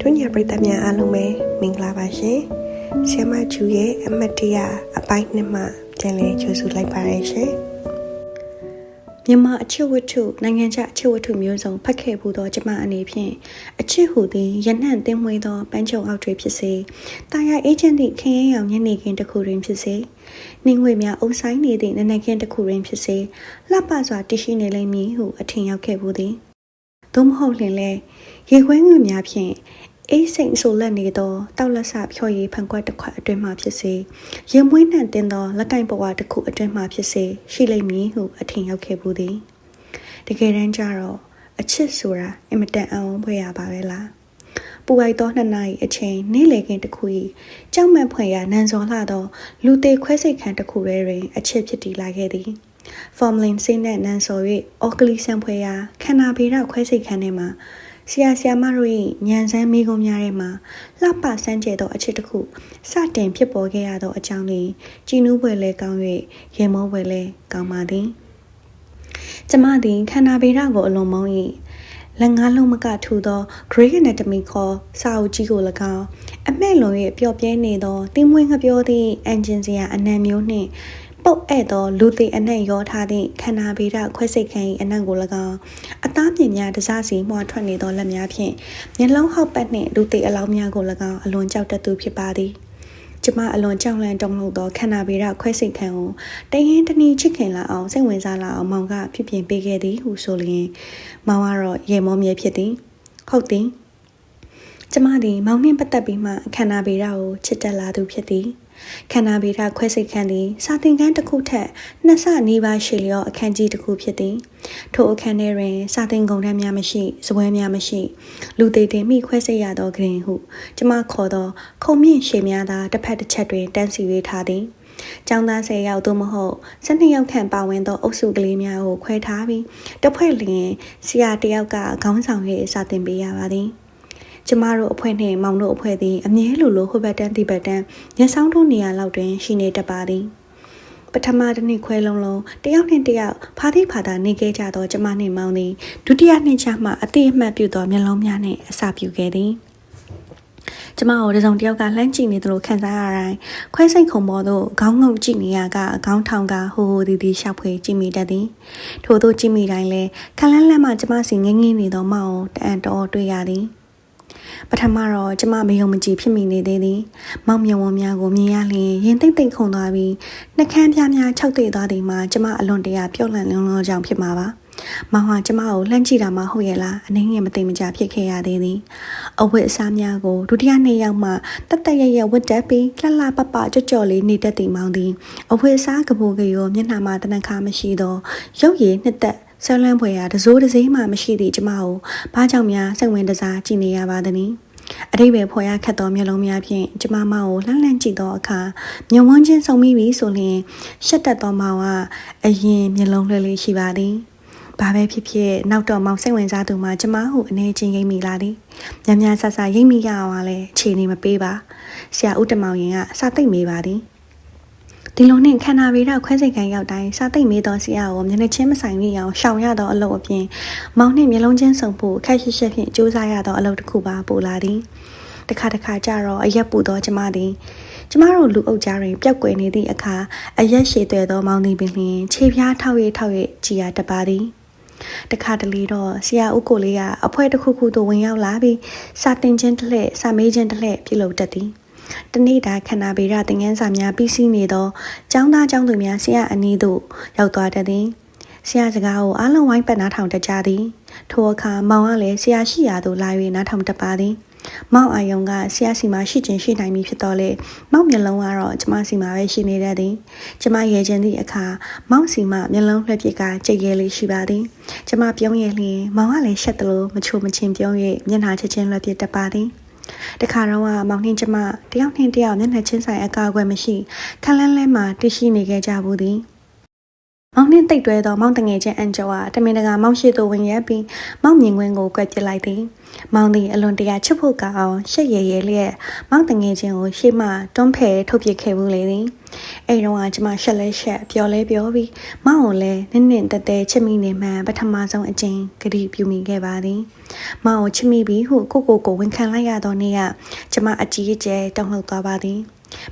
တို့ညာပရိသတ်များအားလုံးပဲမင်္ဂလာပါရှင်။ဆီယမကျူရဲ့အမတ်တရအပိုင်းနှစ်မှပြန်လည်ကြိုဆိုလိုက်ပါရရှင်။မြန်မာအချစ်ဝတ္ထုနိုင်ငံခြားအချစ်ဝတ္ထုမျိုးစုံဖတ်ခဲ့မှုသောကျမအနေဖြင့်အချစ်ဟူသည်ရနှံ့တင်မွေးသောပန်းချုံအောက်တွေဖြစ်စေတာယာအေဂျင့်သည့်ခင်းရဲရောင်ညနေခင်းတစ်ခုတွင်ဖြစ်စေနှင်းငွေများအုပ်ဆိုင်နေသည့်နနက်ခင်းတစ်ခုတွင်ဖြစ်စေလှပစွာတရှိနေလိမ့်မည်ဟုအထင်ရောက်ခဲ့မှုသည် သို့မဟုတ်လျှင်လဲရေခွဲငွေများဖြင့်အေးစိမ်ဆိုလက်နေသောတောက်လက်ဆဖြော်ရည်ဖန်ခွက်တစ်ခွက်အတွင်းမှဖြစ်စေရင်မွေးနှံတင်သောလက်ကင်ဘဝတစ်ခုအတွင်းမှဖြစ်စေရှိလိမ့်မည်ဟုအထင်ရောက်ခဲ့ဘူးသည်တကယ်တမ်းကျတော့အချစ်ဆိုတာအင်မတန်အံ့ဩဖွယ်ရပါပဲလားပူအိုက်သောနှစ်နာရီအချိန်နေ့လည်ခင်းတစ်ခု၏ကြောက်မက်ဖွယ်ရာနန်စော်လှသောလူသေးခွဲစိတ်ခန်းတစ်ခုထဲတွင်အချစ်ဖြစ်တည်လာခဲ့သည် ဖော်မလင်စိတ်နဲ့နန်စော်၍အော်ကလီဆန်ဖွယ်ရာခန္ဓာဗေဒခွဲစိတ်ခန်းထဲမှာဆရာဆရာမတို့၏ညံစမ်းမိကုံများထဲမှာလှပစမ်းကြဲသောအချစ်တစ်ခုစတင်ဖြစ်ပေါ်ခဲ့ရသောအကြောင်းလေးကြည်နူးပွဲလဲကောင်း၍ရေမောပွဲလဲကောင်းပါသည်ကျမသည်ခန္ဓာဗေဒကိုအလွန်မုန်း၏လက်ငါးလုံးမကထူသော Grey Anatomy ခေါ်စာအုပ်ကြီးကို၎င်းအမဲ့လွန်၍ပျော့ပြဲနေသောတင်းမွေးငပြောသည့်အန်ဂျင်စရာအနံမျိုးနှင့် ပုတ်အဲ့သောလူသေးအနံ့ရောထားသည့်ခန္ဓာဗေဒခွဲစိတ်ခန်း၏အနံ့ကို၎င်းအသားမြင်များတစားစီမှွာထွက်နေသောလက်များဖြင့်မျက်လုံးဟောက်ပတ်နှင့်လူသေးအလောင်းများကို၎င်းအလွန်ကြောက်တတ်သူဖြစ်ပါသည်ကျမအလွန်ကြောက်လန့်တုန်လှုပ်သောခန္ဓာဗေဒခွဲစိတ်ခန်းကိုတရင်တနည်းချစ်ခင်လာအောင်စိတ်ဝင်စားလာအောင်မောင်ကဖြစ်ပြင်ပေးခဲ့သည်ဟုဆိုလျင်မောင်ကတော့ရေမောမြဲဖြစ်သည်ဟုတ်သည်ကျမသည်မောင်နှင့်ပတ်သက်ပြီးမှခန္ဓာဗေဒကိုချစ်တက်လာသူဖြစ်သည် ခန္ဓာဗေဒခွဲစိတ်ခန်းသည်စာသင်ခန်းတစ်ခုထက်နှစ်ဆနီးပါးရှည်လျော့အခန်းကြီးတစ်ခုဖြစ်သည်ထိုအခန်းထဲတွင်စာသင်ကုန်တန်းများမရှိစပွဲများမရှိ လူသေးတင်မိခွဲစိတ်ရသောဂရင်ဟုကျမခေါ်သောခုံမြင့်ရှည်များသာတစ်ဖက်တစ်ချက်တွင်တန်းစီ၍ထားသည်ကျောင်းသား၁၀ယောက်သို့မဟုတ်၁၂ယောက်ခန့်ပါဝင်သောအုပ်စုကလေးများကိုခွဲထားပြီးတစ်ဖွဲ့လျင်ဆရာတယောက်ကခေါင်းဆောင်၍စာသင်ပေးရပါသည်။ ကျမတို့အဖွဲ့နှင့်မောင်တို့အဖွဲ့သည်အမြဲလိုလိုဟိုဘက်တန်းဒီဘက်တန်းညဆောင်တို့နေရာလောက်တွင်ရှိနေတတ်ပါသည်ပထမတစ်နှစ်ခွဲလုံးလုံးတယောက်နဲ့တယောက်ဖာသည့်ဖာသာနေခဲ့ကြသောကျမနှင့်မောင်သည်ဒုတိယနှစ်ချမှအတိအမှတ်ပြုသောမျက်လုံးများနှင့်အစာပြုခဲ့သည်ကျမတို့တစုံတယောက်ကလှမ်းကြည့်နေသလိုခံစားရတိုင်းခွဲစိတ်ခုံပေါ်သို့ခေါင်းငုံကြည့်နေရကခေါင်းထောင်ကဟိုဟိုဒီဒီရှောက်ဖွေကြည့်မိတတ်သည်ထို့သောကြည့်မိတိုင်းလဲခလန်းလန်းမှကျမစီငင်းငင်းနေသောမောင်တအံ့တော်တွေ့ရသည် ပထမတော့ကျမမယုံမကြည်ဖြစ်မိနေသေးသည်မောင်မြဝန်းများကိုမြင်ရလျင်ရင်သိမ့်သိမ့်ခုန်သွားပြီးနှကန်းပြားများခြောက်သိသွားသည်မှာကျမအလွန်တရာပြော့လန့်လုံးလုံးကြောင့်ဖြစ်မှာပါမောင်ဟာကျမကိုလှမ်းကြည့်တာမှဟုတ်ရဲ့လားအနေငယ်မသိမကြဖြစ်ခဲ့ရသေးသည်အဝတ်အစားများကိုဒုတိယနေ့ရောက်မှတက်တက်ရရဝတ်တက်ပြီးလှလှပပကြော့ကြော့လေးနေတတ်သည်မောင်သည်အဝတ်အစားကပိုကရောမျက်နှာမှာတနခါမရှိသောရုပ်ရည်နှစ်သက်ဆန်းလန်းဖွယ်ရာတစိုးတစည်းမှမရှိသည့်ကျမကိုဘာကြောင့်များစိတ်ဝင်စားကြည့်နေရပါသနည်းအတိတ်ပဲဖော်ရခတ်သောမျက်လုံးများဖြင့်ကျမမောင်ကိုလှမ်းလှမ်းကြည့်သောအခါမြုံဝန်းချင်းဆုံမိပြီဆိုလျှင်ရှက်တက်သောမောင်ကအရင်မျက်လုံးလွှဲလေးရှိပါသည်ဘာပဲဖြစ်ဖြစ်နောက်တော့မောင်စိတ်ဝင်စားသူမှကျမဟုအနေချင်းရိပ်မိလာသည်ညံ့ညံ့ဆဆရိပ်မိရအောင်လဲအခြေအနေမပေးပါဆရာဦးတမောင်ရင်ကစာသိမ့်မေးပါသည် ဒီလိုနဲ့ခန္ဓာဗေဒခွဲစိတ်ခံရောက်တိုင်းစာသိမ့်မေးသောဆရာကိုမျက်နှာချင်းမဆိုင်မိအောင်ရှောင်ရသောအလုပ်အပြင်မောင်နှင့်မျက်လုံးချင်းဆုံဖို့ခက်ရှိရှိဖြင့်စူးစမ်းရသောအလုပ်တစ်ခုပါပို့လာသည်တခါတခါကြတော့အရက်ပူသောကျမသည်ကျမတို့လူအုပ်ကြားတွင်ပျောက်ကွယ်နေသည့်အခါအရက်ရှည်သွဲသောမောင်သည်ပင်လျှင်ခြေပြားထောက်ရထောက်ရကြည်ရတပါသည်တခါတလေတော့ဆရာဦးကိုလေးကအဖွဲတစ်ခုခုသို့ဝင်ရောက်လာပြီးစာတင်ခြင်းတစ်လှည့်စာမေးခြင်းတစ်လှည့်ပြုလုပ်တတ်သည် တနေ့တာခန္ဓာဗေဒသင်ခန်းစာများပြီးစီးနေသောကျောင်းသားကျောင်းသူများဆရာအနီးသို့ရောက်သွားတတ်သည်ဆရာစကားကိုအားလုံးဝိုင်းပတ်နားထောင်တတ်ကြသည်ထိုအခါမောင်ကလည်းဆရာရှိရာသို့လာ၍နားထောင်တတ်ပါသည်မောင်အာယုံကဆရာစီမှာရှိခြင်းရှိနိုင်ပြီဖြစ်တော့လေမောင်မျက်လုံးကတော့ကျမစီမှာပဲရှိနေတတ်သည်ကျမရေခြင်းသည့်အခါမောင်စီမှာမျက်လုံးလှည့်ပြစ်ကကြိတ်ရဲလေးရှိပါသည်ကျမပြုံးရလျင်မောင်ကလည်းရှက်တယ်လို့မချိုမချင်းပြုံး၍မျက်နှာချက်ချင်းလှည့်ပြစ်တတ်ပါသည် တခါတော့ကမောင်နှင်းကျမတယောက်နှင်းတယောက်မျက်နှာချင်းဆိုင်အကာအကွယ်မရှိခလန်းလဲမှာတရှိနေခဲ့ကြဘူးသည် မောင်နှင်းတိတ်တွဲသောမောင်တငယ်ချင်းအန်ကျော်ကတမင်တကာမောင်ရှိသို့ဝင်ရက်ပြီးမောင်မြင်ကွင်းကိုကွက်ပစ်လိုက်သည်မောင်သည်အလွန်တရာချစ်ဖို့ကောင်းအောင်ရှက်ရည်ရည်လျက်မောင်တငယ်ချင်းကိုရှေ့မှတွန်းဖယ်ထုတ်ပစ်ခဲ့ဘူးလေသည်အဲ့တော့ကကျမရှက်လဲရှက်ပျော်လဲပျော်ပြီးမောင်ကိုလည်းနင့်နင့်တဲတဲချစ်မိနေမှပထမဆုံးအကျဉ်ဂတိပြုမိခဲ့ပါသည်မောင်ကိုချစ်မိပြီးဟုကိုကိုကိုဝန်ခံလိုက်ရသောနေ့ကကျမအကြီးအကျယ်တုန်လှုပ်သွားပါသည်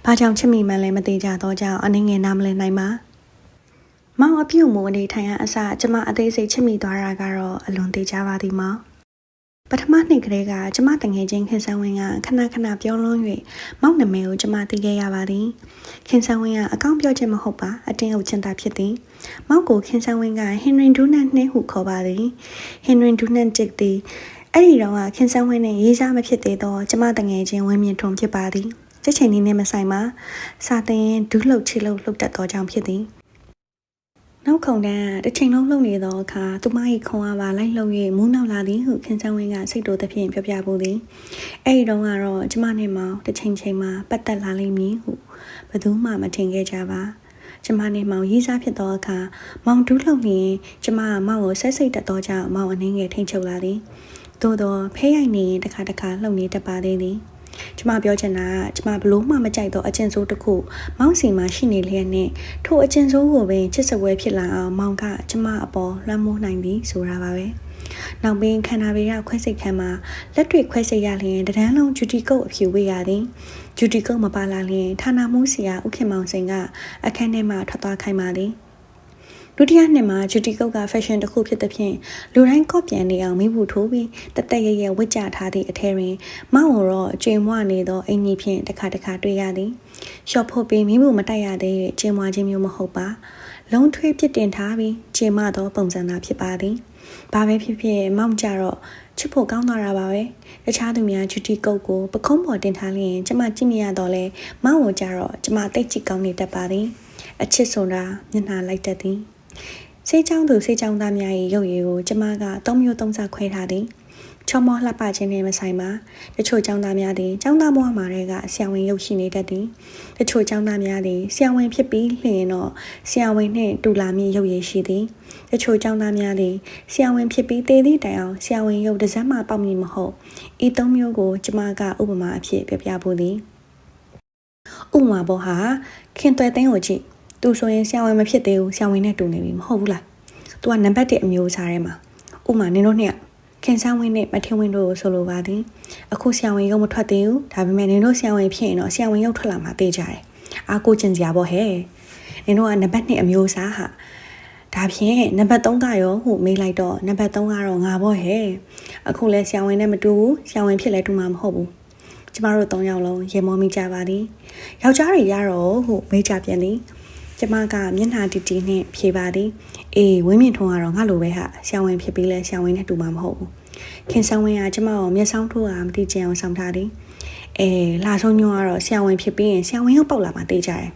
ဘာကြောင့်ချစ်မိမှန်းလည်းမသိကြတော့ကြောင့်အနှငယ်နားမလည်နိုင်ပါ မောင်အပြုတ်မူအနေထိုင်ရအစကျမအသေးစိတ်ချစ်မိသွားတာကတော့အလွန်သေးကြပါသည်မောင်ပထမနှစ်ကလေးကကျမတငယ်ချင်းခင်ဆန်းဝင်းကခဏခဏပြောလွန်း၍မောက်နမဲကိုကျမသိခဲ့ရပါသည်ခင်ဆန်းဝင်းကအကောင့်ပြောခြင်းမဟုတ်ပါအတင်းအုပ်ချင်းသာဖြစ်သည်မောက်ကိုခင်ဆန်းဝင်းကဟင်နရီဒူနန်နှင်းဟုခေါ်ပါသည်ဟင်နရီဒူနန်တစ်သည်အဲ့ဒီတော့ကခင်ဆန်းဝင်းနဲ့ရေးစားမဖြစ်သေးတော့ကျမတငယ်ချင်းဝင်းမြင့်ထွန်းဖြစ်ပါသည်ချက်ချိန်လေးနဲ့မဆိုင်ပါစာသင်ဒူးလှုပ်ချီလှုပ်လှုပ်တတ်သောကြောင့်ဖြစ်သည် နောက်ခုံတန်းကတစ်ချိန်လုံးလှုပ်နေသောအခါသူမ၏ခုံအားပါလိုက်လှုပ်၍မူးနောက်လာသည်ဟုခင်ဆန်းဝင်းကစိတ်တိုသဖြင့်ပြောပြပူသည်အဲ့ဒီတော့ကတော့ကျမနဲ့မောင်တစ်ချိန်ချိန်မှာပတ်သက်လာလိမ့်မည်ဟုဘယ်သူမှမထင်ခဲ့ကြပါကျမနဲ့မောင်ရေးစားဖြစ်သောအခါမောင်ဒူးလှုပ်နေရင်ကျမကမောင်ကိုဆက်စိတ်တက်သောကြောင့်မောင်အနှင်းငယ်ထိန်ချုပ်လာသည်သို့တော့ဖဲရိုက်နေရင်တစ်ခါတစ်ခါလှုပ်နေတတ်ပါသေးသည် ကျမပြောချင်တာကကျမဘလို့မှမကြိုက်တော့အကျဉ်စိုးတစ်ခုမောင်စီမှာရှိနေလျက်နဲ့ထိုအကျဉ်စိုးကိုပင်ချစ်စပွဲဖြစ်လာအောင်မောင်ကကျမအပေါ်လွှမ်းမိုးနိုင်သည်ဆိုတာပါပဲနောက်ပြီးခန္ဓာဗေဒခွဲစိတ်ခန်းမှာလက်တွေ့ခွဲစိတ်ရလျင်တဒန်းလုံးဂျူတီကုတ်အဖြူဝေးရသည်ဂျူတီကုတ်မပါလာလျင်ဌာနမှုဆရာဥခင်မောင်စိန်ကအခန်းထဲမှထွက်သွားခိုင်းပါသည် ဒုတိယနှစ်မှာဂျူတီကုတ်ကဖက်ရှင်တစ်ခုဖြစ်တဲ့ဖြင့်လူတိုင်းကော့ပြန်နေအောင်မိဘူးထိုးပြီးတသက်ရရဝစ်ကြထားသည့်အထည်တွင်မောင်ရောအကျွေမွနေသောအင်ကြီးဖြင့်တစ်ခါတစ်ခါတွေ့ရသည်ရှော့ဖို့ပြီးမိဘူးမတိုက်ရသေး၍ကျင်းမွခြင်းမျိုးမဟုတ်ပါလုံးထွေးပြစ်တင်ထားပြီးကျင်းမသောပုံစံသာဖြစ်ပါသည်ဘာပဲဖြစ်ဖြစ်မောင်ကြတော့ချစ်ဖို့ကောင်းသွားတာပါပဲတခြားသူများဂျူတီကုတ်ကိုပခုံးပေါ်တင်ထားလျင်ကျမကြည့်မရတော့လဲမောင်ကိုကြတော့ကျမတိတ်ချစ်ကောင်းနေတတ်ပါသည်အချစ်ဆိုတာမျက်နှာလိုက်တတ်သည် စေးချောင်းသူစေးချောင်းသားများ၏ရုပ်ရည်ကိုကျမကသုံးမျိုးသုံးစားခွဲထားသည်ချောမောလှပခြင်းနဲ့မဆိုင်ပါတချို့ចောင်းသားများသည်ចောင်းသားဘဝမှာတွေကဆရာဝန်ရုပ်ရှိနေတတ်သည်တချို့ចောင်းသားများသည်ဆရာဝန်ဖြစ်ပြီးလျင်တော့ဆရာဝန်နှင့်တူလာမည့်ရုပ်ရည်ရှိသည်တချို့ចောင်းသားများသည်ဆရာဝန်ဖြစ်ပြီးတည်သည့်တိုင်အောင်ဆရာဝန်ရုပ်တစ်စက်မှပေါက်မည်မဟုတ်ဤသုံးမျိုးကိုကျမကဥပမာအဖြစ်ပြပြဖို့သည်ဥပမာဘောဟာခင်သွဲသိန်းကိုကြည့် သူဆိုရင်ဆရာဝန်မဖြစ်သေးဘူးဆရာဝန်နဲ့တူနေပြီမဟုတ်ဘူးလား။ तू ကနံပါတ်1အမျိုးအစားထဲမှာဥမာနင်တို့နှစ်ခင်ဆန်းဝင်းနဲ့မထင်းဝင်းတို့ကိုဆိုလိုပါသည်အခုဆရာဝန်ရုပ်မထွက်သေးဘူးဒါပေမဲ့နင်တို့ဆရာဝန်ဖြစ်ရင်တော့ဆရာဝန်ရုပ်ထွက်လာမှသိကြတယ်အာကိုကျင်စရာပေါ့ဟဲ့နင်တို့ကနံပါတ်2အမျိုးအစားဟာဒါဖြင့်နံပါတ်3ကရောဟုမေးလိုက်တော့နံပါတ်3ကတော့ငါပေါ့ဟဲ့အခုလဲဆရာဝန်နဲ့မတူဘူးဆရာဝန်ဖြစ်လဲတူမှာမဟုတ်ဘူးကျမတို့၃ယောက်လုံးရေမောမိကြပါသည်ယောက်ျားတွေရတော့ဟုမေးကြပြန်သည် ကျမကမျက်နှာတီတီနဲ့ဖြေပါသည်အေးဝင်းမြင့်ထုံးကတော့ငါလိုပဲဟာဆရာဝန်ဖြစ်ပြီးလဲဆရာဝန်နဲ့တူမှာမဟုတ်ဘူးခင်ဆောင်ဝင်ကကျမကိုမျက်စောင်းထိုးတာမသိချင်အောင်ဆောင်ထားသည်အဲလာဆုံးညောကတော့ဆရာဝန်ဖြစ်ပြီးရင်ဆရာဝန်ရောက်ပေါက်လာမှသိကြတယ်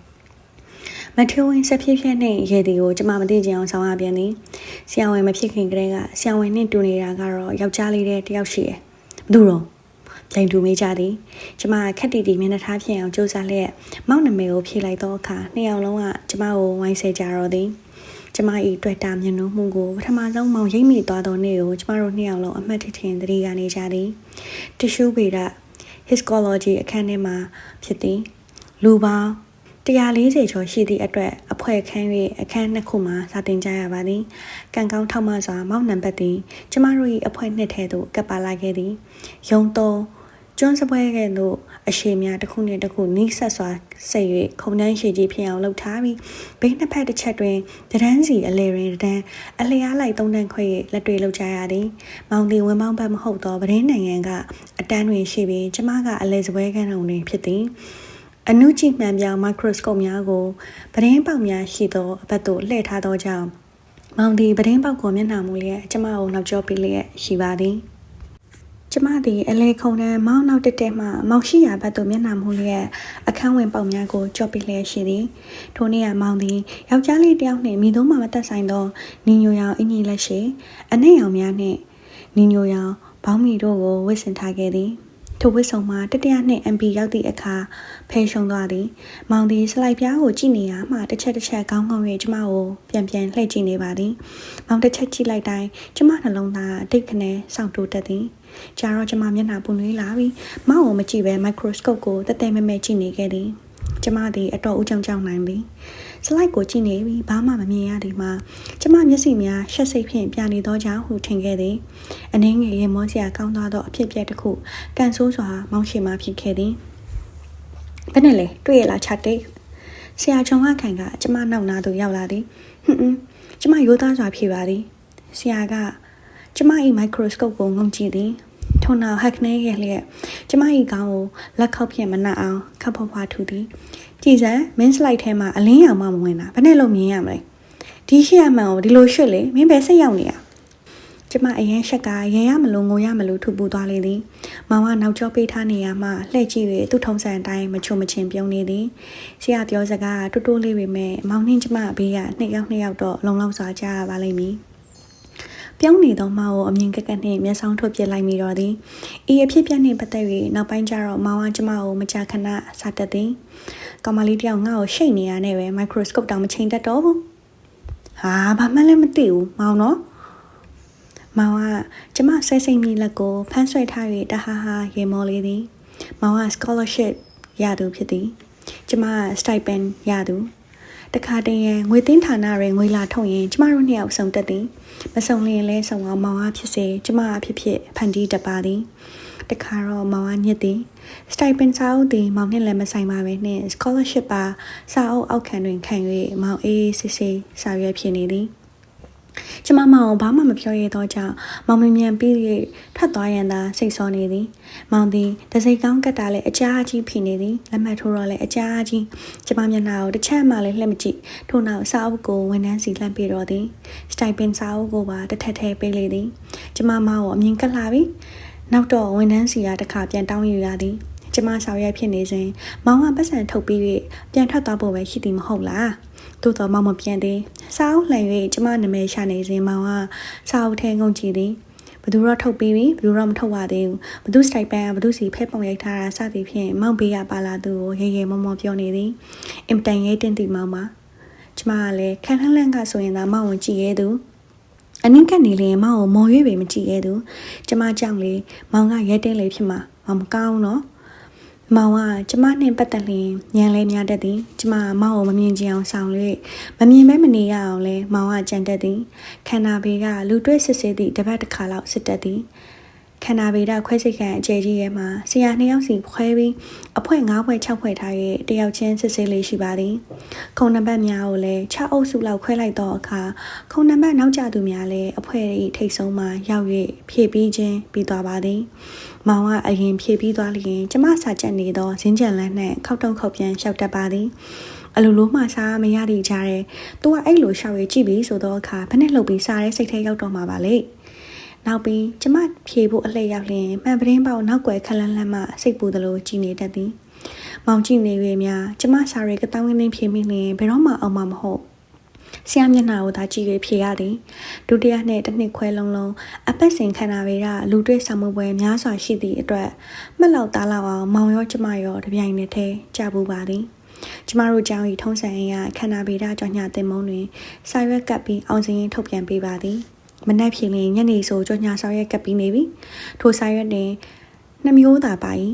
မထေဝင်းဆက်ဖြစ်ဖြစ်နဲ့ရေဒီကိုကျမမသိချင်အောင်ဆောင်ရပြန်သည်ဆရာဝန်မဖြစ်ခင်ကတည်းကဆရာဝန်နဲ့တူနေတာကတော့ယောက်ျားလေးတဲ့တယောက်ရှိတယ်ဘသူတော့ လိန်တူမေးကြသည်ကျမခက်တီတီမျက်နှာထားဖြစ်အောင်စူးစမ်းလျက်မောက်နမဲကိုဖြေလိုက်သောအခါနှစ်ယောက်လုံးကကျမကိုဝိုင်းဆဲကြတော့သည်ကျမ၏တွေ့တာမျက်နှာမှုကိုပထမဆုံးမောင်ရိပ်မိသွားသောနေ့ကိုကျမတို့နှစ်ယောက်လုံးအမှတ်ထထင်သတိကနေကြသည်တ िश ူးဗေဒ histology အခန်းထဲမှာဖြစ်သည်လူပေါင်း140ကျော်ရှိသည့်အတွက်အဖွဲ့ခန်း၍အခန်းနှစ်ခုမှာစာတင်ကြရပါသည်ကံကောင်းထောက်မှစွာမောက်နံပါတ်သည်ကျမတို့၏အဖွဲ့နှစ်ထဲသို့ကပ်ပါလာခဲ့သည်ယုံသုံး ကျွန်းစပွဲကဲ့သို့အရှိများတစ်ခုနှင့်တစ်ခုနီးဆက်စွာဆက်၍ခုံတန်းရှိကြီးဖြစ်အောင်လုပ်ထားပြီးဘေးနှစ်ဖက်တစ်ချက်တွင်တဒန်းစီအလေရင်တဒန်းအလျားလိုက်သုံးတန်းခွဲလက်တွေလုပ်ကြရသည်။မောင်တီဝင်မောင်းဘက်မဟုတ်သောဗရင်းနိုင်ငံကအတန်းတွင်ရှိပြီးကျမကအလဲစပွဲကန်းတော်တွင်ဖြစ်သည်။အနုကြည့်မှန်ပြောင်မိုက်ခရိုစကုပ်များကိုပရင်းပေါက်များရှိသောအဘက်သို့လှည့်ထားသောကြောင့်မောင်ဒီပရင်းပေါက်ကိုမျက်နှာမူလျက်ကျမကိုနောက်ကျောပေးလျက်ရှိပါသည်။ ကျမသည်အလဲခုံတန်းမောင်းနောက်တက်တက်မှမောင်ရှိရာဘက်သို့မျက်နှာမူလျက်အခန်းဝင်ပေါက်များကိုကြော့ပစ်လျက်ရှိသည်ထိုနေ့ကမောင်သည်ယောက်ျားလေးတစ်ယောက်နှင့်မိသုံးမှမသက်ဆိုင်သောနီညိုရောင်အင်ကြီးလက်ရှိအနှဲ့ရောင်များနှင့်နီညိုရောင်ဘောင်းမီတို့ကိုဝစ်ဆင်ထားခဲ့သည်ထိုဝစ်ဆုံမှာတတရနှင့် MP ရောက်သည့်အခါဖဲရှုံသွားသည်။မောင်သည်စလိုက်ပြားကိုကြည့်နေရမှတစ်ချက်တစ်ချက်ကောင်းကောင်း၍ကျမကိုပြန်ပြန်လှည့်ကြည့်နေပါသည်။မောင်တစ်ချက်ကြည့်လိုက်တိုင်းကျမနှလုံးသားအတိတ်ခနဲစောင့်တိုးတက်သည်။ ကြာတော့ကျမမျက်နှာပူနွေးလာပြီးမောင်ကိုမကြည့်ပဲမိုက်ခရိုစကုပ်ကိုတက်တဲမဲမဲကြည့်နေခဲ့သည်။ကျမသည်အတော်ဦးကြောင်ကြောင်နိုင်သည်။စလိုက်ကိုကြည့်နေပြီးဘာမှမမြင်ရသည်မှာကျမမျက်စိများရှက်စိတ်ဖြင့်ပြနေသောကြောင့်ဟုထင်ခဲ့သည်။အနှင်းငယ်ရေမောစရာကောင်းသွားသောအဖြစ်ပြက်တစ်ခုကန်ဆိုးစွာမောင်းရှိမှဖြစ်ခဲ့သည်။ဘယ်နဲ့လဲတွေ့ရလားချတိတ်။ဆရာချောင်းကခိုင်ကကျမနောက်နာသို့ရောက်လာသည်။ဟွန်းဟွန်းကျမရိုးသားစွာဖြေပါသည်။ဆရာကကျမ၏မိုက်ခရိုစကုပ်ကိုငုံကြည့်သည်။ ထို့နောက်ဟက်ကနေရဲ့လျက်ကျမ၏ခေါင်းကိုလက်ခောက်ဖြင့်မနှက်အောင်ခပ်ဖွားဖွားထူသည်။ကြည်စံမင်းစလိုက်ထဲမှာအလင်းရောင်မှမဝင်တာဘယ်နဲ့လို့မြင်ရမလဲ။ဒီရှိရမှန်ကိုဒီလိုရွှတ်လေမင်းပဲစိတ်ရောက်နေရ။ကျမအရင်ရှက်ကရရမလို့ငိုရမလို့ထူပူသွားလေသည်။မောင်ကနောက်ကျောပေးထားနေရမှလှည့်ကြည့်၍သူ့ထုံးစံအတိုင်းမချုံမချင်းပြုံးနေသည်။ဆရာပြောစကားတူတူလေးပေမဲ့မောင်နှင်းကျမဘေးကနှစ်ယောက်နှစ်ယောက်တော့လုံလောက်စွာကြားရပါလိမ့်မည်။ ပြုံးနေသောမောင်ကိုအမြင်ကက်ကက်နှင့်မျက်စောင်းထုတ်ပြလိုက်မိတော့သည်။ဤအဖြစ်ပြက်နှင့်ပတ်သက်၍နောက်ပိုင်းကျတော့မောင်ကကျမကိုမကြာခဏစားတတ်သည်။ကောင်မလေးတယောက်ငါ့ကိုရှိတ်နေရတဲ့ပဲမိုက်ခရိုစကုပ်တောင်မချိန်တတ်တော့ဘူး။ဟာဘာမှလည်းမသိဘူးမောင်နော်။မောင်ကကျမဆဲစိတ်မိလက်ကိုဖမ်းဆွဲထား၍တဟာဟာရေမောလေးသည်။မောင်က scholarship ရသူဖြစ်သည်။ကျမ stipend ရသူ။ တခါတည်းရင်ငွေတင်းဌာနတွင်ငွေလာထုတ်ရင်ကျမတို့နှစ်ယောက်စုံတက်သည်မစုံလျင်လဲစုံအောင်မောင်အားဖြစ်စေကျမအားဖြစ်ဖြစ်ဖန်တီးတပါသည်တခါတော့မောင်အားညစ်သည် stipend စာအုပ်သည်မောင်နဲ့လည်းမဆိုင်ပါပဲနှင့် scholarship ပါစာအုပ်အောက်ခံတွင်ခံ၍မောင်အေးစစ်စစ်စာရွက်ဖြစ်နေသည် ကျမမောင်ဘာမှမပြောရတော့ကြောင့်မောင်မမြန်ပြီး၍ထွက်သွားရန်သာစိတ်ဆောနေသည်မောင်သည်တစိကောင်းကတ်တာလည်းအကြားကြီးဖိနေသည်လက်မှတ်ထိုးတော့လည်းအကြားကြီးကျမမျက်နှာကိုတစ်ချက်မှလည်းလှည့်မကြည့်ထို့နောက်စာအုပ်ကိုဝန်ထမ်းစီလှမ်းပြတော့သည်စတိုင်ပင်စာအုပ်ကိုပါတစ်ထက်ထဲပေးလေသည်ကျမမောင်ကိုအမြင်ကတ်လာပြီးနောက်တော့ဝန်ထမ်းစီကတစ်ခါပြန်တောင်းယူရသည်ကျမဆောင်ရွက်ဖြစ်နေစဉ်မောင်ကပတ်စံထုတ်ပြီး၍ပြန်ထွက်သွားဖို့ပဲရှိသည်မဟုတ်လား သို့တော်မောင်မပြန်သေးစာအုပ်လှန်၍ကျမနာမည်ရှာနေစဉ်မောင်ကစာအုပ်ထဲငုံကြည့်သည်ဘသူတော့ထုတ်ပြီးပြီဘသူတော့မထုတ်ပါသေးဘူးဘသူစတိုက်ပန်ဘသူစီဖဲပုံရိုက်ထားတာစသည်ဖြင့်မောင်ဘေးရပါလာသူကိုရေရေမောမောပြောနေသည်အင်တန်ရေးတင်တီမောင်ပါကျမကလည်းခန်းခန်းလန့်ကဆိုရင်သာမောင်ကိုကြည့်ရဲသူအနည်းကနေလေမောင်ကိုမော်ရွေးပေမကြည့်ရဲသူကျမကြောင့်လေမောင်ကရဲတင်းလေဖြစ်မှာမကောင်းတော့ မောင်ကကျမနဲ့ပတ်သက်လျင်ညံလဲများတတ်သည်ကျမမောင်ကိုမမြင်ကြအောင်ဆောင်၍မမြင်မဲမနေရအောင်လဲမောင်ကကြံတတ်သည်ခန္ဓာဘေးကလူတွေ့စစ်စစ်သည့်တပတ်တစ်ခါလောက်စစ်တတ်သည် ခန္ဓာဗေဒခွဲစိတ်ခံအကျယ်ကြီးရဲ့မှာဆရာနှစ်ယောက်စီခွဲပြီးအဖွဲ၅ဖွဲ၆ဖွဲထား၍တယောက်ချင်းစစ်ဆေးလေးရှိပါသည်ခုံနံပါတ်များကိုလည်း6အုပ်စုလောက်ခွဲလိုက်တော့အခါခုံနံပါတ်နောက်ကျသူများလည်းအဖွဲ၏ထိတ်ဆုံးမှာရောက်၍ဖြည့်ပြီးခြင်းပြီးသွားပါသည်မောင်ကအရင်ဖြည့်ပြီးသွားလျင်ကျမစာချက်နေသောဇင်းကြံလန်းနှင့်ခောက်တုံခောက်ပြန်လျှောက်တတ်ပါသည်အလိုလိုမှစားမရသည့်ကြားတယ်။ तू ကအဲ့လိုရှောက်ရကြည့်ပြီးဆိုတော့အခါဘယ်နဲ့လှုပ်ပြီးစားတဲ့စိတ်ထဲရောက်တော့မှာပါလေ။ နောက်ပြီးကျမဖြေဖို့အလှည့်ရောက်လျင်မှန်ပတင်းပေါက်နောက်ွယ်ခလန်းလန်းမှစိတ်ပူသလိုကြည်နေတတ်သည်မောင်ကြည့်နေ၍များကျမစာရဲကတောင်းကင်းဖြေမိလျင်ဘယ်တော့မှအောင်မှာမဟုတ်ဆရာမျက်နှာကိုသာကြည့်၍ဖြေရသည်ဒုတိယနှစ်တစ်နှစ်ခွဲလုံးလုံးအပတ်စဉ်ခန္ဓာဝေဒလူတွေ့ဆောင်မှုပွဲများစွာရှိသည့်အတွက်မှတ်လောက်သားလောက်အောင်မောင်ရောကျမရောတပြိုင်နက်တည်းကြာပူပါသည်ကျမတို့ကျောင်းဤထုံးစံအရာခန္ဓာဗေဒကြောင့်ညတင်မုံတွင်စာရွက်ကပ်ပြီးအောင်စရင်ထုတ်ပြန်ပေးပါသည် မနက်ဖြန်လင်းညနေဆိုကြောညာဆောင်ရွက်ကပ်ပြီးနေပြီထိုဆောင်ရွက်တွင်နှမျိုးသာပါ၏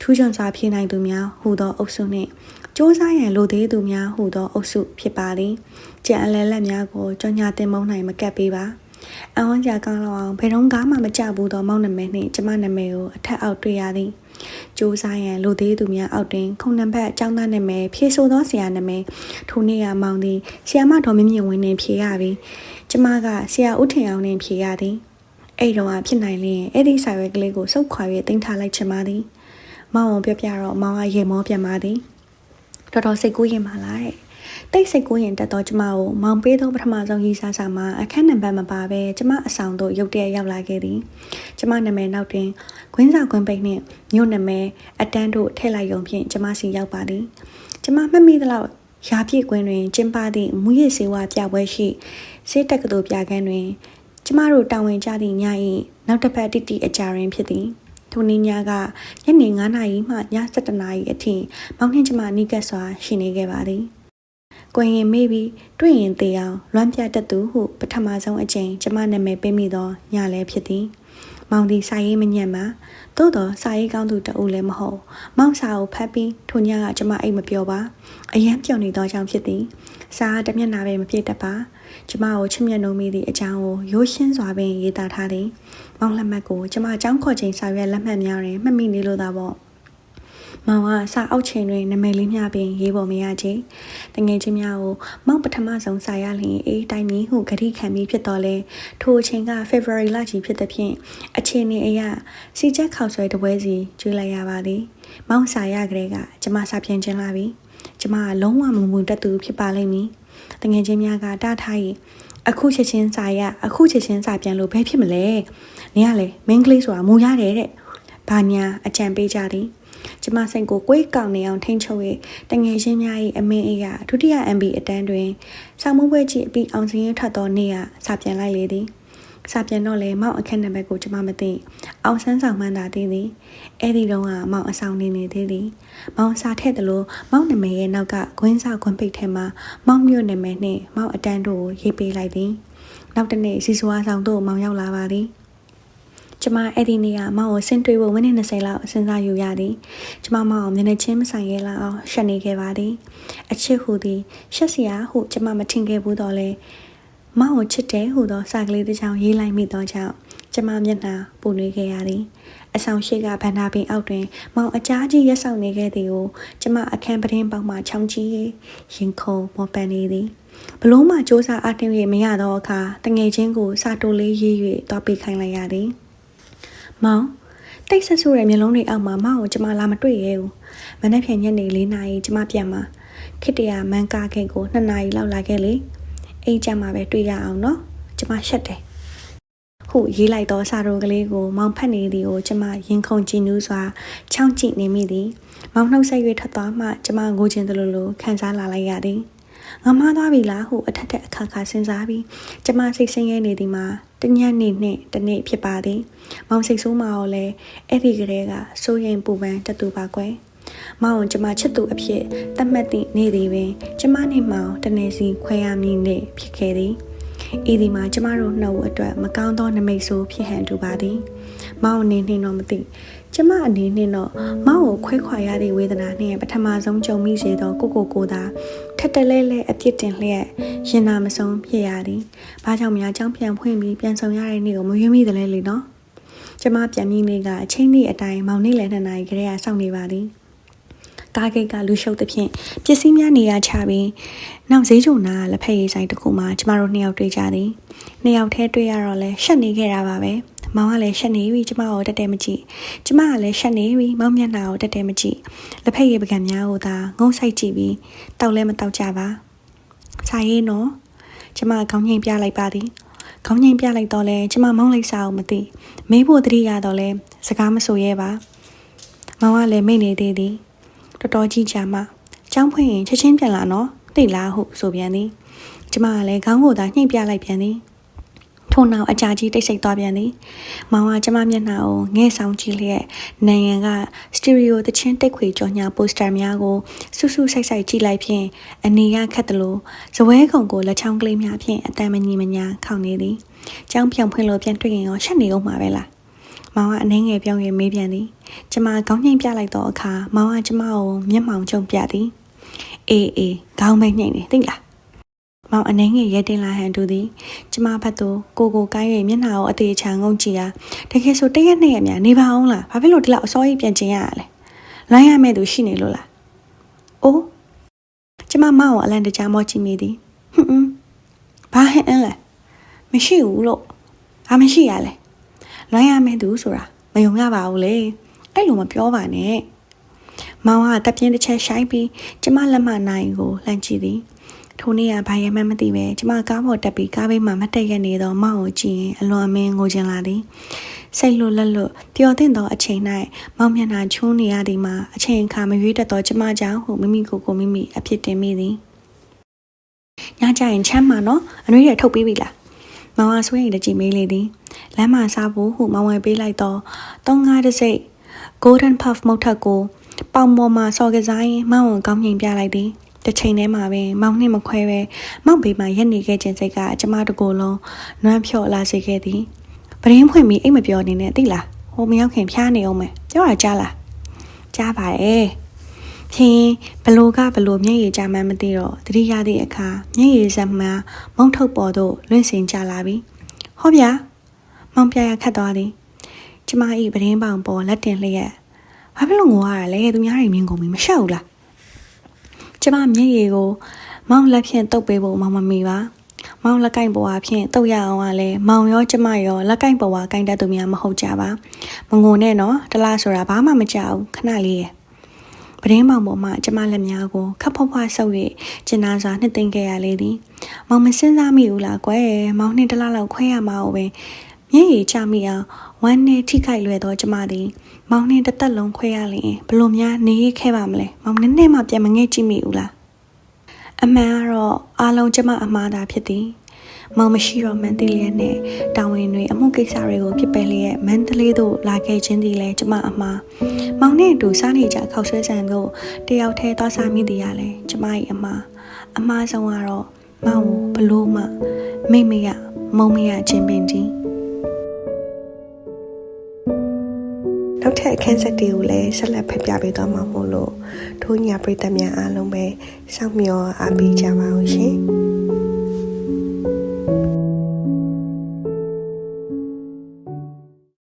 ထူးချွန်စွာဖြည့်နိုင်သူများဟူသောအုပ်စုနှင့်စ조사ရန်လိုသေးသူများဟူသောအုပ်စုဖြစ်ပါသည်ကြံအလဲလက်များကိုကြောညာတင်မုံနိုင်မကပ်ပေးပါအဝန်းကြကောင်းလောက်အောင်ဘယ်တော့မှမကြဘူးသောမောင်နာမည်နှင့်ကျမနာမည်ကိုအထက်အောက်တွေ့ရသည် စူးစမ်းရန်လိုသေးသူများအောက်တွင်ခုံနံပါတ်အကြောင်းသားနာမည်ဖြည့်ဆို့သောဆရာနာမည်ထိုနေ့ကမောင်သည်ဆရာမတော်မြင့်မြင့်ဝင်းနှင့်ဖြေရပြီကျမကဆရာဦးထင်အောင်နှင့်ဖြေရသည်အဲ့တော့ဖြစ်နိုင်လျင်အဲ့ဒီစာရွက်ကလေးကိုစုပ်ခွာ၍တင်ထားလိုက်ချင်ပါသည်မောင်ပြပြတော့မောင်ကရေမောပြန်ပါသည်တော်တော်စိတ်ကူးရင်ပါလားတဲ့ တိတ်စိတ်ကိုရင်တက်တော့ကျမကိုမောင်ပေးသောပထမဆုံးရေးစားစာမှာအခက်နံပါတ်မပါဘဲကျမအဆောင်သို့ရုတ်တရက်ရောက်လာခဲ့သည်ကျမနာမည်နောက်တွင်ခွင်းစာခွင်းပိတ်နှင့်မြို့နာမည်အတန်းတို့ထည့်လိုက်ရုံဖြင့်ကျမစီရောက်ပါသည်ကျမမှတ်မိသလောက်ရာပြည့်ကွင်းတွင်ကျင်းပသည့်မူရစ်စေဝါပြပွဲရှိစေးတက်ကတူပြကန်းတွင်ကျမတို့တာဝန်ကျသည့်ည၏နောက်တစ်ပတ်တိတိအကြရင်ဖြစ်သည်ထိုနေ့ညကညနေ9နာရီမှည7နာရီအထိမောင်နှင်းကျမနီးကပ်စွာရှိနေခဲ့ပါသည်။ ကိုရင်မေးပြီးတွေ့ရင်သေးအောင်လွမ်းပြတတ်သူဟုပထမဆုံးအကြိမ်ကျမနာမည်ပေးမိသောညလည်းဖြစ်သည်။မောင်ဒီစာရေးမညံ့ပါသို့တော့စာရေးကောင်းသူတအုပ်လည်းမဟုတ်မောင်စာကိုဖတ်ပြီးထိုညကကျမအိတ်မပြောပါအရန်ပြောင်းနေသောကြောင့်ဖြစ်သည်စာတမျက်နှာပဲမပြည့်တတ်ပါကျမကိုချစ်မြတ်နိုးမိသည့်အကြောင်းကိုရိုးရှင်းစွာပင်ရေးသားထားသည်မောင်လက်မှတ်ကိုကျမအကြောင်းခေါ်ချိန်စာရွက်လက်မှတ်များတွင်မှတ်မိနေလို့သာပေါ့ မောင်ကစာအုပ်ချိန်တွင်နာမည်လေးမျှပင်ရေးပေါ်မရချေတငယ်ချင်းများကိုမောင်ပထမဆုံးစာရလျင်အေးတိုင်းမီဟုဂတိခံပြီးဖြစ်တော်လဲထိုအချိန်က February လကြီးဖြစ်တဲ့ဖြင့်အချိန်နေအရာစီချက်ခေါက်ဆွဲတပွဲစီကျွေးလိုက်ရပါသည်မောင်စာရကလေးကကျမစာပြင်ချင်းလာပြီကျမကလုံးဝမမူတက်သူဖြစ်ပါလိမ့်မည်တငယ်ချင်းများကတားထား၏အခုချက်ချင်းစာရအခုချက်ချင်းစာပြန်လို့ဘယ်ဖြစ်မလဲနင်ကလေမင်းကလေးဆိုတာမူရတယ်တဲ့ဘာညာအကြံပေးကြသည် ကျမစိတ်ကိုကိုယ်ကောက်နေအောင်ထိန်းချုပ်၍တငယ်ချင်းများ၏အမင်းအေးကဒုတိယ MB အတန်းတွင်စာမှုပွဲကြည့်အပြီးအောင်စင်းရထွက်သောနေ့ကစာပြန်လိုက်လေသည်စာပြန်တော့လေမောင်အခက်နံပါတ်ကိုကျမမသိအောင်ဆန်းဆောင်မှန်းသာသိသည်အဲ့ဒီတော့ကမောင်အဆောင်နေနေသေးသည်မောင်စာထည့်တယ်လို့မောင်နာမည်ရဲ့နောက်ကခွင်းစာခွန်းပိတ်ထဲမှာမောင်မြို့နာမည်နှင့်မောင်အတန်းတို့ကိုရေးပေးလိုက်သည်နောက်တနေ့စီစွာဆောင်တို့မောင်ရောက်လာပါသည် ကျမအဲ့ဒီနေ့ကမောင်ကိုဆင်းတွေးဖို့မိနစ်20လောက်စဉ်းစားယူရသည်ကျမမောင်ကိုမျက်နှာချင်းမဆိုင်ရဲလောက်အောင်ရှက်နေခဲ့ပါသည်အချစ်ဟူသည်ရှက်စရာဟုကျမမထင်ခဲ့ဘူးတော့လေမောင်ကိုချစ်တယ်ဟူသောစာကလေးတစ်ချောင်းရေးလိုက်မိသောကြောင့်ကျမမျက်နှာပူနွေးခဲ့ရသည်အဆောင်ရှိကဗန္ဒာပင်အောက်တွင် မောင်အကြားကြီးရက်ဆောင်နေခဲ့သည်ကိုကျမအခန်းပတင်းပေါက်မှချောင်းကြီးရင်ခုန်မော်ပန်နေသည်ဘလို့မှစ조사အတင်း၍မရသောအခါတငယ်ချင်းကိုစာတိုလေးရေး၍တွားပေးခိုင်းလိုက်ရသည် မောင်တိတ်ဆက်ဆူတဲ့မျိုးလုံးတွေအောက်မှာမောင်ကိုကျမလာမတွေ့ရဘူးမနေ့ဖြန်ညနေ၄နာရီကျမပြန်มาခစ်တရမန်ကာခင်ကို2နာရီလောက်လာခဲ့လေအိမ်ကြမှာပဲတွေ့ရအောင်နော်ကျမရှက်တယ်ဟုရေးလိုက်သောစာရိုကလေးကိုမောင်ဖတ်နေသည်ကိုကျမရင်ခုန်ကြည်နူးစွာချောင်းကြည့်နေမိသည်မောင်နှုတ်ဆက်၍ထွက်သွားမှကျမငိုချင်သလိုလိုခံစားလာလိုက်ရသည်ငါမသွားပြီလားဟုအထက်ထက်အခါခါစဉ်းစားပြီးကျမစိတ်ဆင်းရဲနေသည်မှာ တညနေနှင့်တနေ့ဖြစ်ပါသည်မောင်စိတ်ဆိုးမှာရောလဲအဲ့ဒီကလေးကစိုးရင်ပူပန်တတူပါကွယ်မောင်ကျမချစ်သူအဖြစ်တတ်မှတ်သည့်နေ့သည်ပင်ကျမနှင့်မောင်တနေစီခွဲရမည်နေ့ဖြစ်ခဲ့သည်ဤဒီမှာကျမတို့နှစ်ဦးအတွက်မကောင်းသောနမိတ်ဆိုးဖြစ်ဟန်တူပါသည်မောင်အနေနဲ့တော့မသိကျမအနေနဲ့တော့မောင်ကိုခွဲခွာရသည့်ဝေဒနာနှင့်ပထမဆုံးကြုံမိစေသောကိုကိုကိုသာ ထက်တလဲလဲအပြစ်တင်လျက်ရင်နာမဆုံးဖြစ်ရသည်။ဘာကြောင့်များအကြောင်းပြန်ဖွင့်ပြီးပြန်ဆောင်ရတဲ့နေ့ကိုမယွင်းမိတယ်လေလေနော်။ကျမပြန်ပြီးနေ့ကအချိန်သည့်အတိုင်းမောင်နေလည်းနှစ်နာရီခရေကစောင့်နေပါသည်။ ကားဂိတ်ကလူရှုပ်သဖြင့်ပစ္စည်းများနေရာချပြီးနောက်ဈေးချုံနာလက်ဖက်ရည်ဆိုင်တစ်ခုမှာကျမတို့နှစ်ယောက်တွေ့ကြသည်။နှစ်ယောက်တည်းတွေ့ရတော့လဲရှက်နေခဲ့တာပါပဲ။မောင်ကလည်းရှက်နေပြီကျမကိုတက်တယ်မကြည့်ကျမကလည်းရှက်နေပြီမောင်မျက်နှာကိုတက်တယ်မကြည့်လက်ဖက်ရည်ပကံများကိုသာငုံဆိုင်ကြည့်ပြီးတောက်လဲမတောက်ကြပါစာရေးနော်ကျမခေါင်းငိမ်ပြလိုက်ပါသည်ခေါင်းငိမ်ပြလိုက်တော့လဲကျမမောင်းလိုက်စာကိုမသိမေးဖို့တတိရတော့လဲစကားမဆိုရဲပါမောင်ကလည်းမိတ်နေသေးသည် တော်တော်ကြီးကြာမှကျောင်းဖွင့်ရင်ချက်ချင်းပြန်လာနော်သိလားဟုဆိုပြန်သည်ကျမကလည်းခေါင်းကိုသာညှိပြလိုက်ပြန်သည်ထို့နောက်အကြာကြီးတိတ်ဆိတ်သွားပြန်သည်။မောင်ကကျမမျက်နှာကိုငဲ့ဆောင်ကြည့်လျက်နိုင်ငံကစတီရီယိုတချင်းတိတ်ခွေကြော်ညာပိုစတာများကိုဆူဆူဆိုင်ဆိုင်ကြည့်လိုက်ဖြင့်အနေရခတ်သလိုဇပွဲခုံကိုလက်ချောင်းကလေးများဖြင့်အတန်မညီမညာခေါင်နေသည်။ကျောင်းပြောင်ဖွင့်လို့ပြန်တွေ့ရင်ရောရှက်နေအောင်မှာပဲလား။ မောင်ကအနှင်းငယ်ပြောင်းရင်မေးပြန်သည်။ကျမခေါင်းငိမ့်ပြလိုက်တော့အခါမောင်ကကျမကိုမျက်မှောင်ကျုံပြသည်။အေးအေးခေါင်းမိတ်နေနေသိလား။မောင်အနေငယ်ရဲတင်လာဟန်တူသည်ကျမဖတ်သူကိုကိုကိုင်းရဲ့မျက်နှာကိုအသေးချာငုံကြည့်ရာတကယ်ဆိုတရက်နှစ်ရက်များနေပါအောင်လားဘာဖြစ်လို့ဒီလောက်အစောကြီးပြန်ကျင်ရရလဲလိုင်းရမဲ့သူရှိနေလို့လားအိုးကျမမောင်ကိုအလန်တကြားမော့ကြည့်မိသည်ဟွန်းဘာဟဲ့အင်းလဲမရှိဘူးလို့ဘာမရှိရလဲ လိုင်းရမဲ့သူဆိုတာမယုံရပါဘူးလေအဲ့လိုမပြောပါနဲ့မောင်ကတပ်ပြင်းတစ်ချက်ရှိုင်းပြီးကျမလက်မနိုင်ကိုလှမ်းကြည့်သည်ထိုနေ့ကဘာရမှန်းမသိပဲကျမကားပေါ်တက်ပြီးကားဘေးမှာမတက်ရနေသောမောင်ကိုကြည့်ရင်အလွန်အမင်းငိုချင်လာသည်စိတ်လွတ်လက်လွတ်ပျော်သင့်သောအချိန်၌မောင်မျက်နှာချိုးနေရသည်မှာအချိန်အခါမရွေးတတ်သောကျမကြောင့်ဟုမိမိကိုယ်ကိုမိမိအဖြစ်တင်မိသည်ညကြရင်ချမ်းမှာနော်အနှွေးရထုတ်ပြီးပြီလား မမောင်ကဆွေးရင်တကြည်မေးလေသည်လမ်းမှာစားဖို့ဟုမောင်ဝယ်ပေးလိုက်တော့သုံးငါးတစ်စိတ် golden puff မုတ်ထက်ကိုပေါင်ပေါ်မှာစော်ကစားရင်မောင်ကိုကောင်းမြင်ပြလိုက်သည်တစ်ချိန်တည်းမှာပင်မောင်နှင့်မခွဲပဲမောင်ဘေးမှာရက်နေခဲ့ခြင်းစိတ်ကကျမတကိုယ်လုံးနွမ်းဖြော့လာစေခဲ့သည်ပရင်းဖွင့်ပြီးအိတ်မပြောနေနဲ့သိလားဟိုမရောက်ခင်ဖျားနေအောင်မယ်ပြောတာကြားလားကြားပါတယ် ဖြင်းဘလို့ကဘလို့မျက်ရည်ကြမှန်းမသိတော့တတိယသည့်အခါမျက်ရည်စမှန်းမုံထုတ်ပေါ်သို့လွင့်စင်ကြလာပြီဟောဗျာမောင်ပြရခတ်သွားသည်ကျမဤပရင်းပေါင်ပေါ်လက်တင်လျက်ဘာဖြစ်လို့ငိုရတာလဲသူများတွေမြင်ကုန်ပြီမရှက်ဘူးလားကျမမျက်ရည်ကိုမောင်လက်ဖြင့်တုပ်ပေးဖို့မောင်မမီပါမောင်လက်ကင်ပေါ်အဖြစ်တုတ်ရအောင်ကလည်းမောင်ရောကျမရောလက်ကင်ပေါ်ကကင်တတ်သူများမဟုတ်ကြပါမငုံနဲ့နော်တလားဆိုတာဘာမှမကြောက်ခဏလေးရဲ့ ပရင်းမောင်ပေါ်မှာကျမလက်များကိုခပ်ဖွားဖွားဆုပ်၍ကျင်နာစွာနှစ်သိမ့်ခဲ့ရလေသည်မောင်မစင်းစားမိဘူးလားကွယ်မောင်နှစ်တလားလောက်ခွဲရမှာပဲမျက်ရည်ချမိအောင်ဝမ်းနဲ့ထိခိုက်လွယ်သောကျမသည်မောင်နှင်းတစ်သက်လုံးခွဲရလျင်ဘလို့များနေခဲ့ပါမလဲမောင်နည်းနည်းမှပြန်မငဲ့ကြည့်မိဘူးလားအမှန်ကတော့အားလုံးကျမအမှားသာဖြစ်သည် မောင်မရှိတော့မန်တီလျက်နဲ့တာဝန်တွေအမှုကိစ္စတွေကိုပြပယ်လျက်မန်တလေးတို့လာခဲ့ခြင်းသည်လည်းကျမအမှားမောင်နဲ့အတူစားနေကြခောက်ဆွဲဆန်တို့တယောက်တည်းသွားစားမိသည်ရလဲကျမ၏အမှားအမှားဆုံးကတော့မောင်ကိုဘလို့မှမိမရမုံမရခြင်းပင်သည်နောက်ထပ်အခန်းဆက်တွေကိုလည်းဆက်လက်ဖတ်ပြပေးသွားမှာမို့လို့ထိုးညာပရိသတ်များအားလုံးပဲစောင့်မျှော်အားပေးကြပါအောင်ရှင်။